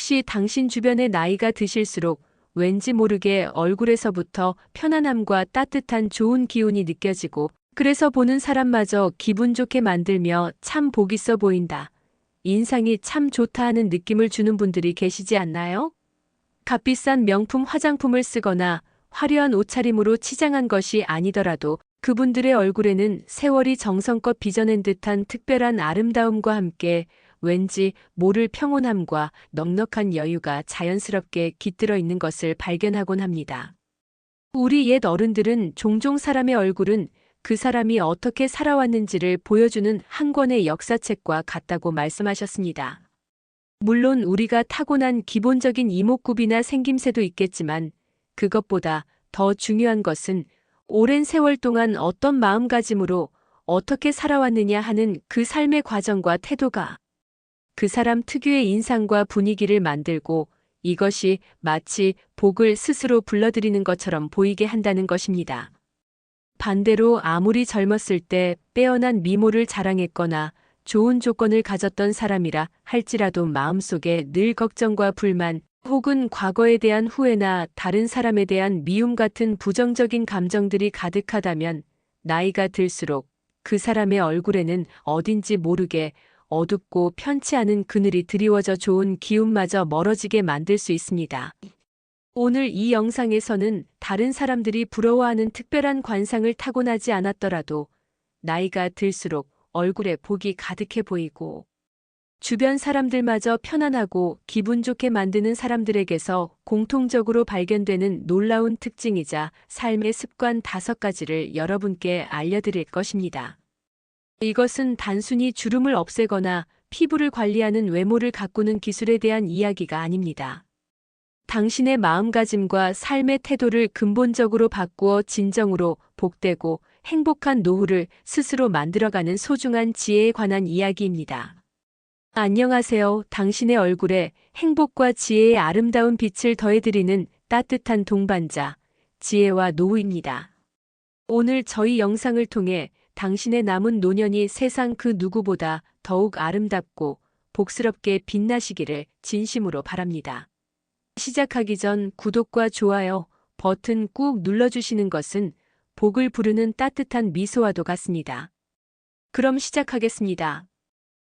혹시 당신 주변의 나이가 드실수록 왠지 모르게 얼굴에서부터 편안함과 따뜻한 좋은 기운이 느껴지고 그래서 보는 사람마저 기분 좋게 만들며 참 복 있어 보인다. 인상이 참 좋다 하는 느낌을 주는 분들이 계시지 않나요? 값비싼 명품 화장품을 쓰거나 화려한 옷차림으로 치장한 것이 아니더라도 그분들의 얼굴에는 세월이 정성껏 빚어낸 듯한 특별한 아름다움과 함께 왠지 모를 평온함과 넉넉한 여유가 자연스럽게 깃들어 있는 것을 발견하곤 합니다. 우리 옛 어른들은 종종 사람의 얼굴은 그 사람이 어떻게 살아왔는지를 보여주는 한 권의 역사책과 같다고 말씀하셨습니다. 물론 우리가 타고난 기본적인 이목구비나 생김새도 있겠지만 그것보다 더 중요한 것은 오랜 세월 동안 어떤 마음가짐으로 어떻게 살아왔느냐 하는 그 삶의 과정과 태도가 그 사람 특유의 인상과 분위기를 만들고 이것이 마치 복을 스스로 불러들이는 것처럼 보이게 한다는 것입니다. 반대로 아무리 젊었을 때 빼어난 미모를 자랑했거나 좋은 조건을 가졌던 사람이라 할지라도 마음속에 늘 걱정과 불만 혹은 과거에 대한 후회나 다른 사람에 대한 미움 같은 부정적인 감정들이 가득하다면 나이가 들수록 그 사람의 얼굴에는 어딘지 모르게 어둡고 편치 않은 그늘이 드리워져 좋은 기운마저 멀어지게 만들 수 있습니다. 오늘 이 영상에서는 다른 사람들이 부러워하는 특별한 관상을 타고나지 않았더라도 나이가 들수록 얼굴에 복이 가득해 보이고 주변 사람들마저 편안하고 기분 좋게 만드는 사람들에게서 공통적으로 발견되는 놀라운 특징이자 삶의 습관 다섯 가지를 여러분께 알려드릴 것입니다. 이것은 단순히 주름을 없애거나 피부를 관리하는 외모를 가꾸는 기술에 대한 이야기가 아닙니다. 당신의 마음가짐과 삶의 태도를 근본적으로 바꾸어 진정으로 복되고 행복한 노후를 스스로 만들어가는 소중한 지혜에 관한 이야기입니다. 안녕하세요. 당신의 얼굴에 행복과 지혜의 아름다운 빛을 더해드리는 따뜻한 동반자, 지혜와 노후입니다. 오늘 저희 영상을 통해 당신의 남은 노년이 세상 그 누구보다 더욱 아름답고 복스럽게 빛나시기를 진심으로 바랍니다. 시작하기 전 구독과 좋아요 버튼 꾹 눌러주시는 것은 복을 부르는 따뜻한 미소와도 같습니다. 그럼 시작하겠습니다.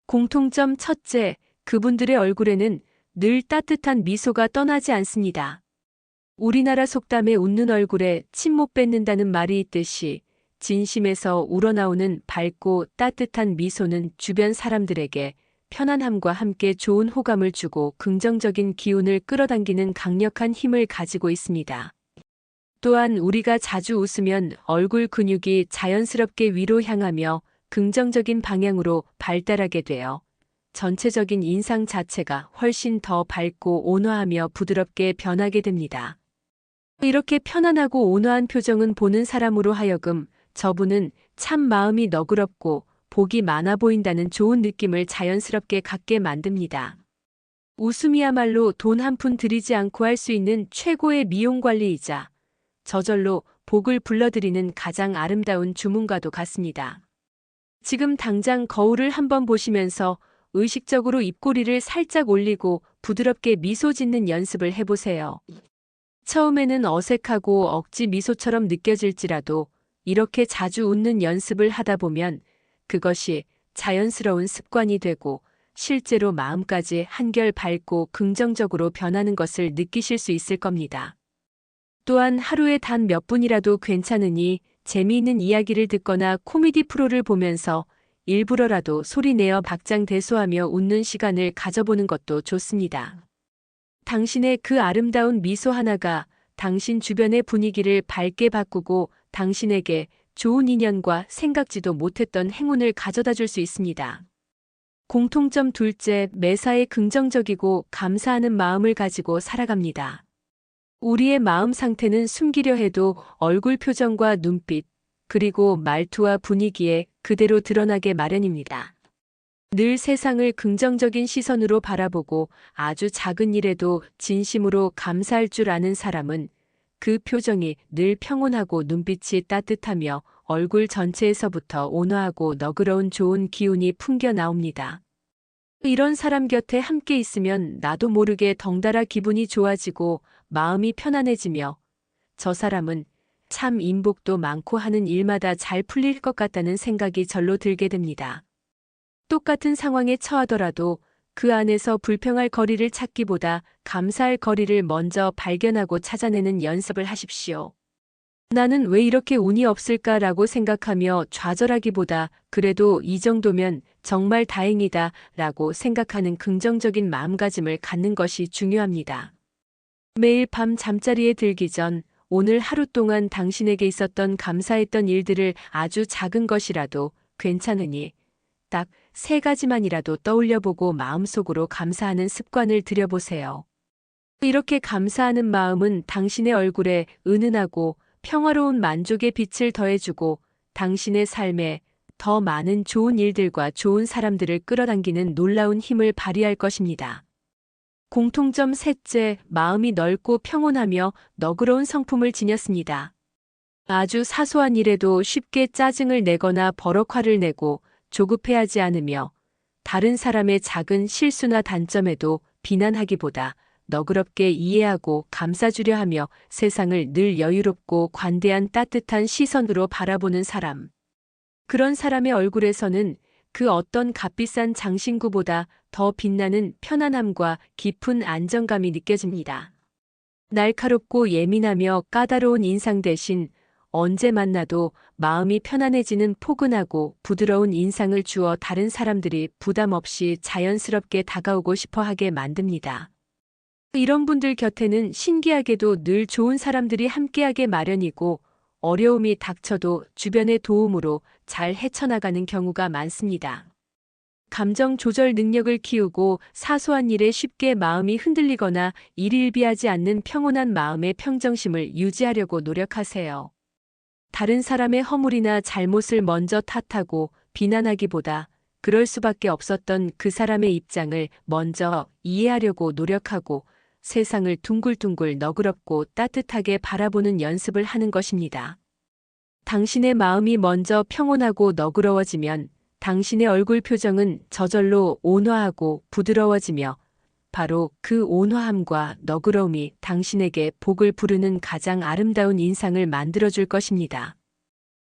공통점 첫째, 그분들의 얼굴에는 늘 따뜻한 미소가 떠나지 않습니다. 우리나라 속담에 웃는 얼굴에 침 못 뱉는다는 말이 있듯이 진심에서 우러나오는 밝고 따뜻한 미소는 주변 사람들에게 편안함과 함께 좋은 호감을 주고 긍정적인 기운을 끌어당기는 강력한 힘을 가지고 있습니다. 또한 우리가 자주 웃으면 얼굴 근육이 자연스럽게 위로 향하며 긍정적인 방향으로 발달하게 되어 전체적인 인상 자체가 훨씬 더 밝고 온화하며 부드럽게 변하게 됩니다. 이렇게 편안하고 온화한 표정은 보는 사람으로 하여금 저분은 참 마음이 너그럽고 복이 많아 보인다는 좋은 느낌을 자연스럽게 갖게 만듭니다. 웃음이야말로 돈 한 푼 들이지 않고 할 수 있는 최고의 미용 관리이자 저절로 복을 불러들이는 가장 아름다운 주문과도 같습니다. 지금 당장 거울을 한번 보시면서 의식적으로 입꼬리를 살짝 올리고 부드럽게 미소 짓는 연습을 해보세요. 처음에는 어색하고 억지 미소처럼 느껴질지라도 이렇게 자주 웃는 연습을 하다 보면 그것이 자연스러운 습관이 되고 실제로 마음까지 한결 밝고 긍정적으로 변하는 것을 느끼실 수 있을 겁니다. 또한 하루에 단 몇 분이라도 괜찮으니 재미있는 이야기를 듣거나 코미디 프로를 보면서 일부러라도 소리내어 박장대소하며 웃는 시간을 가져보는 것도 좋습니다. 당신의 그 아름다운 미소 하나가 당신 주변의 분위기를 밝게 바꾸고 당신에게 좋은 인연과 생각지도 못했던 행운을 가져다 줄 수 있습니다. 공통점 둘째, 매사에 긍정적이고 감사하는 마음을 가지고 살아갑니다. 우리의 마음 상태는 숨기려 해도 얼굴 표정과 눈빛, 그리고 말투와 분위기에 그대로 드러나게 마련입니다. 늘 세상을 긍정적인 시선으로 바라보고 아주 작은 일에도 진심으로 감사할 줄 아는 사람은 그 표정이 늘 평온하고 눈빛이 따뜻하며 얼굴 전체에서부터 온화하고 너그러운 좋은 기운이 풍겨 나옵니다. 이런 사람 곁에 함께 있으면 나도 모르게 덩달아 기분이 좋아지고 마음이 편안해지며 저 사람은 참 인복도 많고 하는 일마다 잘 풀릴 것 같다는 생각이 절로 들게 됩니다. 똑같은 상황에 처하더라도 그 안에서 불평할 거리를 찾기보다 감사할 거리를 먼저 발견하고 찾아내는 연습을 하십시오. 나는 왜 이렇게 운이 없을까라고 생각하며 좌절하기보다 그래도 이 정도면 정말 다행이다 라고 생각하는 긍정적인 마음가짐을 갖는 것이 중요합니다. 매일 밤 잠자리에 들기 전 오늘 하루 동안 당신에게 있었던 감사했던 일들을 아주 작은 것이라도 괜찮으니 딱 세 가지만이라도 떠올려보고 마음속으로 감사하는 습관을 들여보세요. 이렇게 감사하는 마음은 당신의 얼굴에 은은하고 평화로운 만족의 빛을 더해주고 당신의 삶에 더 많은 좋은 일들과 좋은 사람들을 끌어당기는 놀라운 힘을 발휘할 것입니다. 공통점 셋째, 마음이 넓고 평온하며 너그러운 성품을 지녔습니다. 아주 사소한 일에도 쉽게 짜증을 내거나 버럭화를 내고 조급해하지 않으며 다른 사람의 작은 실수나 단점에도 비난하기보다 너그럽게 이해하고 감싸주려 하며 세상을 늘 여유롭고 관대한 따뜻한 시선으로 바라보는 사람. 그런 사람의 얼굴에서는 그 어떤 값비싼 장신구보다 더 빛나는 편안함과 깊은 안정감이 느껴집니다. 날카롭고 예민하며 까다로운 인상 대신 언제 만나도 마음이 편안해지는 포근하고 부드러운 인상을 주어 다른 사람들이 부담 없이 자연스럽게 다가오고 싶어 하게 만듭니다. 이런 분들 곁에는 신기하게도 늘 좋은 사람들이 함께하게 마련이고 어려움이 닥쳐도 주변의 도움으로 잘 헤쳐나가는 경우가 많습니다. 감정 조절 능력을 키우고 사소한 일에 쉽게 마음이 흔들리거나 일일비하지 않는 평온한 마음의 평정심을 유지하려고 노력하세요. 다른 사람의 허물이나 잘못을 먼저 탓하고 비난하기보다 그럴 수밖에 없었던 그 사람의 입장을 먼저 이해하려고 노력하고 세상을 둥글둥글 너그럽고 따뜻하게 바라보는 연습을 하는 것입니다. 당신의 마음이 먼저 평온하고 너그러워지면 당신의 얼굴 표정은 저절로 온화하고 부드러워지며 바로 그 온화함과 너그러움이 당신에게 복을 부르는 가장 아름다운 인상을 만들어줄 것입니다.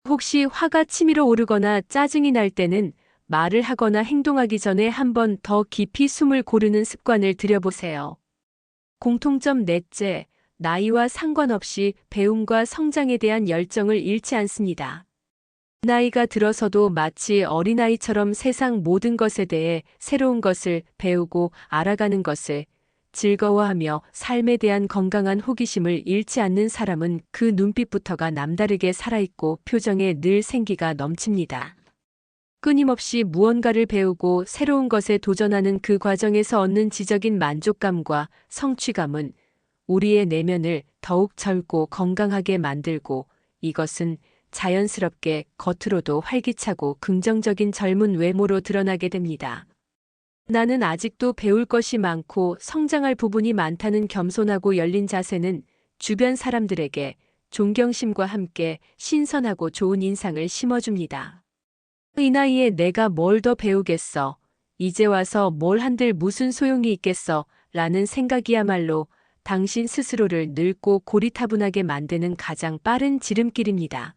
혹시 화가 치밀어 오르거나 짜증이 날 때는 말을 하거나 행동하기 전에 한 번 더 깊이 숨을 고르는 습관을 들여보세요. 공통점 넷째, 나이와 상관없이 배움과 성장에 대한 열정을 잃지 않습니다. 나이가 들어서도 마치 어린아이처럼 세상 모든 것에 대해 새로운 것을 배우고 알아가는 것을 즐거워하며 삶에 대한 건강한 호기심을 잃지 않는 사람은 그 눈빛부터가 남다르게 살아있고 표정에 늘 생기가 넘칩니다. 끊임없이 무언가를 배우고 새로운 것에 도전하는 그 과정에서 얻는 지적인 만족감과 성취감은 우리의 내면을 더욱 젊고 건강하게 만들고 이것은 자연스럽게 겉으로도 활기차고 긍정적인 젊은 외모로 드러나게 됩니다. 나는 아직도 배울 것이 많고 성장할 부분이 많다는 겸손하고 열린 자세는 주변 사람들에게 존경심과 함께 신선하고 좋은 인상을 심어줍니다. 이 나이에 내가 뭘 더 배우겠어. 이제 와서 뭘 한들 무슨 소용이 있겠어. 라는 생각이야말로 당신 스스로를 늙고 고리타분하게 만드는 가장 빠른 지름길입니다.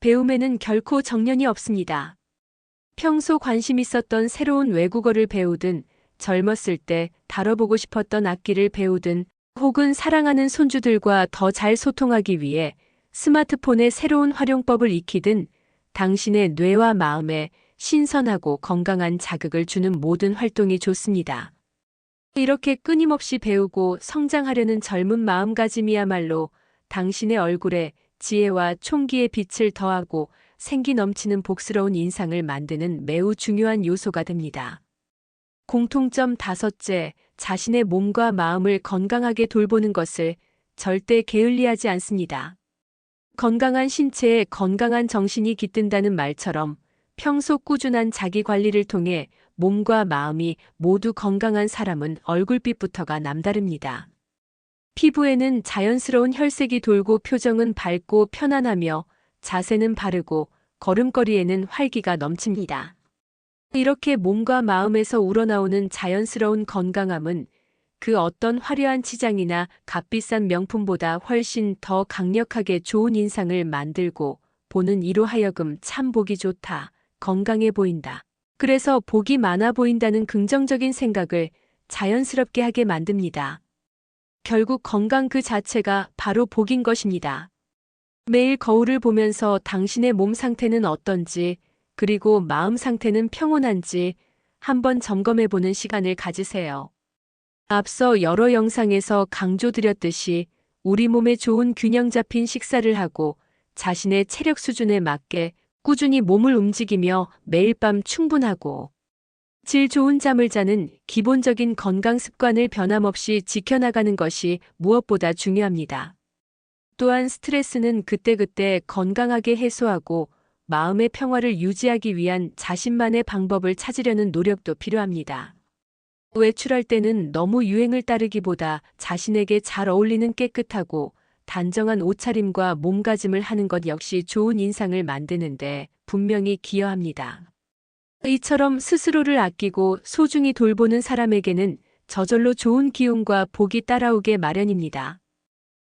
배움에는 결코 정년이 없습니다. 평소 관심 있었던 새로운 외국어를 배우든 젊었을 때 다뤄보고 싶었던 악기를 배우든 혹은 사랑하는 손주들과 더 잘 소통하기 위해 스마트폰의 새로운 활용법을 익히든 당신의 뇌와 마음에 신선하고 건강한 자극을 주는 모든 활동이 좋습니다. 이렇게 끊임없이 배우고 성장하려는 젊은 마음가짐이야말로 당신의 얼굴에 지혜와 총기의 빛을 더하고 생기 넘치는 복스러운 인상을 만드는 매우 중요한 요소가 됩니다. 공통점 다섯째, 자신의 몸과 마음을 건강하게 돌보는 것을 절대 게을리하지 않습니다. 건강한 신체에 건강한 정신이 깃든다는 말처럼 평소 꾸준한 자기 관리를 통해 몸과 마음이 모두 건강한 사람은 얼굴빛부터가 남다릅니다. 피부에는 자연스러운 혈색이 돌고 표정은 밝고 편안하며 자세는 바르고 걸음걸이에는 활기가 넘칩니다. 이렇게 몸과 마음에서 우러나오는 자연스러운 건강함은 그 어떤 화려한 치장이나 값비싼 명품보다 훨씬 더 강력하게 좋은 인상을 만들고 보는 이로 하여금 참 보기 좋다, 건강해 보인다. 그래서 복이 많아 보인다는 긍정적인 생각을 자연스럽게 하게 만듭니다. 결국 건강 그 자체가 바로 복인 것입니다. 매일 거울을 보면서 당신의 몸 상태는 어떤지, 그리고 마음 상태는 평온한지 한번 점검해 보는 시간을 가지세요. 앞서 여러 영상에서 강조드렸듯이 우리 몸에 좋은 균형 잡힌 식사를 하고 자신의 체력 수준에 맞게 꾸준히 몸을 움직이며 매일 밤 충분하고 질 좋은 잠을 자는 기본적인 건강 습관을 변함없이 지켜나가는 것이 무엇보다 중요합니다. 또한 스트레스는 그때그때 건강하게 해소하고 마음의 평화를 유지하기 위한 자신만의 방법을 찾으려는 노력도 필요합니다. 외출할 때는 너무 유행을 따르기보다 자신에게 잘 어울리는 깨끗하고 단정한 옷차림과 몸가짐을 하는 것 역시 좋은 인상을 만드는데 분명히 기여합니다. 이처럼 스스로를 아끼고 소중히 돌보는 사람에게는 저절로 좋은 기운과 복이 따라오게 마련입니다.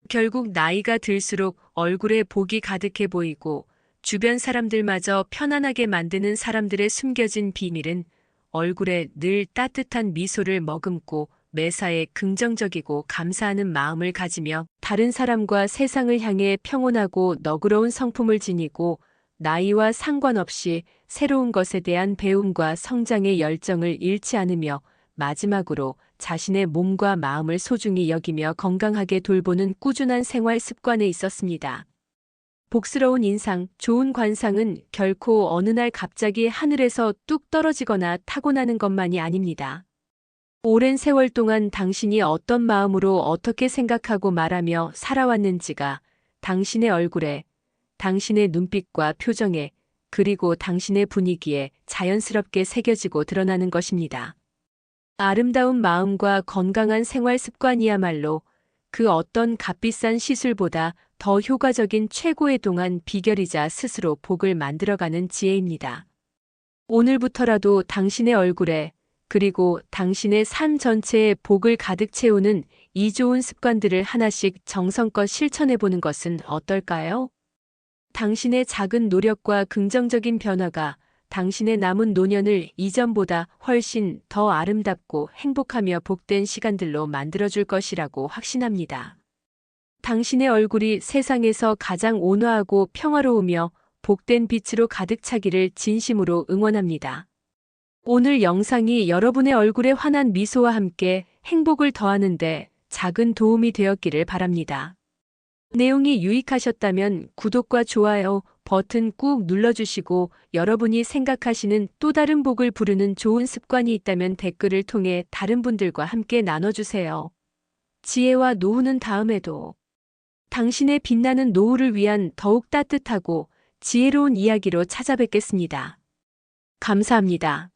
결국 나이가 들수록 얼굴에 복이 가득해 보이고 주변 사람들마저 편안하게 만드는 사람들의 숨겨진 비밀은 얼굴에 늘 따뜻한 미소를 머금고 매사에 긍정적이고 감사하는 마음을 가지며 다른 사람과 세상을 향해 평온하고 너그러운 성품을 지니고 나이와 상관없이 새로운 것에 대한 배움과 성장의 열정을 잃지 않으며 마지막으로 자신의 몸과 마음을 소중히 여기며 건강하게 돌보는 꾸준한 생활 습관에 있었습니다. 복스러운 인상, 좋은 관상은 결코 어느 날 갑자기 하늘에서 뚝 떨어지거나 타고나는 것만이 아닙니다. 오랜 세월 동안 당신이 어떤 마음으로 어떻게 생각하고 말하며 살아왔는지가 당신의 얼굴에, 당신의 눈빛과 표정에, 그리고 당신의 분위기에 자연스럽게 새겨지고 드러나는 것입니다. 아름다운 마음과 건강한 생활 습관이야말로 그 어떤 값비싼 시술보다 더 효과적인 최고의 동안 비결이자 스스로 복을 만들어가는 지혜입니다. 오늘부터라도 당신의 얼굴에 그리고 당신의 삶 전체에 복을 가득 채우는 이 좋은 습관들을 하나씩 정성껏 실천해 보는 것은 어떨까요? 당신의 작은 노력과 긍정적인 변화가 당신의 남은 노년을 이전보다 훨씬 더 아름답고 행복하며 복된 시간들로 만들어줄 것이라고 확신합니다. 당신의 얼굴이 세상에서 가장 온화하고 평화로우며 복된 빛으로 가득 차기를 진심으로 응원합니다. 오늘 영상이 여러분의 얼굴에 환한 미소와 함께 행복을 더하는데 작은 도움이 되었기를 바랍니다. 내용이 유익하셨다면 구독과 좋아요 버튼 꾹 눌러주시고 여러분이 생각하시는 또 다른 복을 부르는 좋은 습관이 있다면 댓글을 통해 다른 분들과 함께 나눠주세요. 지혜와 노후는 다음에도 당신의 빛나는 노후를 위한 더욱 따뜻하고 지혜로운 이야기로 찾아뵙겠습니다. 감사합니다.